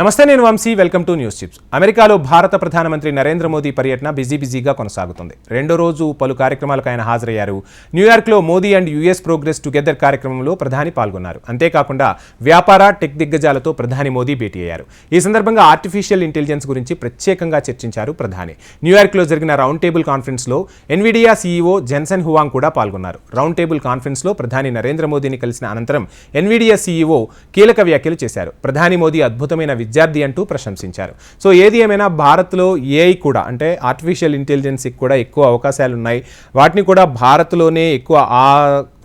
నమస్తే నేను Vamshi. Welcome to news chips. అమెరికాలో భారత ప్రధానమంత్రి నరేంద్ర మోదీ పర్యటన బిజీ బిజీగా కొనసాగుతుంది. రెండో రోజు పలు కార్యక్రమాలకు ఆయన హాజరయ్యారు. న్యూయార్క్లో Modi and US progress together కార్యక్రమంలో ప్రధాని పాల్గొన్నారు. అంతేకాకుండా వ్యాపార టెక్ దిగ్గజాలతో ప్రధాని మోదీ భేటీ అయ్యారు. ఈ సందర్భంగా ఆర్టిఫిషియల్ ఇంటెలిజెన్స్ గురించి ప్రత్యేకంగా చర్చించారు ప్రధాని. న్యూయార్క్లో జరిగిన రౌండ్ టేబుల్ కాన్ఫరెన్స్లో ఎన్విడియా సీఈఓ జెన్సన్ హువాంగ్ కూడా పాల్గొన్నారు. రౌండ్ టేబుల్ కాన్ఫరెన్స్లో ప్రధాని నరేంద్ర మోదీని కలిసిన అనంతరం ఎన్విడియా సీఈఓ కీలక వ్యాఖ్యలు చేశారు. ప్రధాని మోదీ అద్భుతమైన విద్యార్థి అంటూ ప్రశంసించారు. సో ఏది ఏమైనా భారత్లో ఏఐ కూడా అంటే ఆర్టిఫిషియల్ ఇంటెలిజెన్స్కి కూడా ఎక్కువ అవకాశాలు ఉన్నాయి వాటిని కూడా భారత్లోనే ఎక్కువ ఆ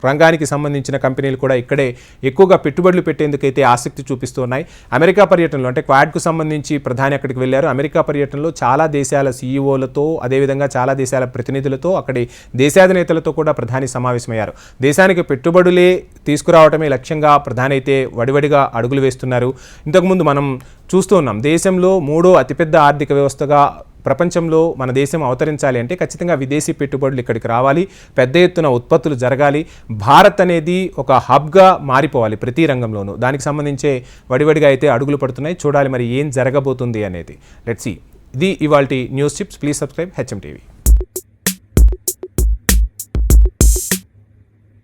రంగానికి సంబంధించిన కంపెనీలు కూడా ఇక్కడే ఎక్కువగా పెట్టుబడులు పెట్టేందుకైతే ఆసక్తి చూపిస్తున్నాయి అమెరికా పర్యటనలో అంటే క్వాడ్కు సంబంధించి ప్రధాని అక్కడికి వెళ్ళారు. అమెరికా పర్యటనలో చాలా దేశాల సీఈఓలతో అదేవిధంగా చాలా దేశాల ప్రతినిధులతో అక్కడి దేశాధినేతలతో కూడా ప్రధాని సమావేశమయ్యారు. దేశానికి పెట్టుబడులే తీసుకురావటమే లక్ష్యంగా ప్రధాని అయితే వడివడిగా అడుగులు వేస్తున్నారు. ఇంతకుముందు మనం చూస్తూ ఉన్నాం. దేశంలో మూడో అతిపెద్ద ఆర్థిక వ్యవస్థగా ప్రపంచంలో మన దేశం అవతరించాలి అంటే ఖచ్చితంగా విదేశీ పెట్టుబడులు ఇక్కడికి రావాలి. పెద్ద ఎత్తున ఉత్పత్తులు జరగాలి. భారత్ అనేది ఒక హబ్గా మారిపోవాలి ప్రతి రంగంలోనూ. దానికి సంబంధించే వడివడిగా అయితే అడుగులు పడుతున్నాయి. చూడాలి మరి ఏం జరగబోతుంది అనేది. లెట్ సీ ఇది ఇవాళ news chips please subscribe HM TV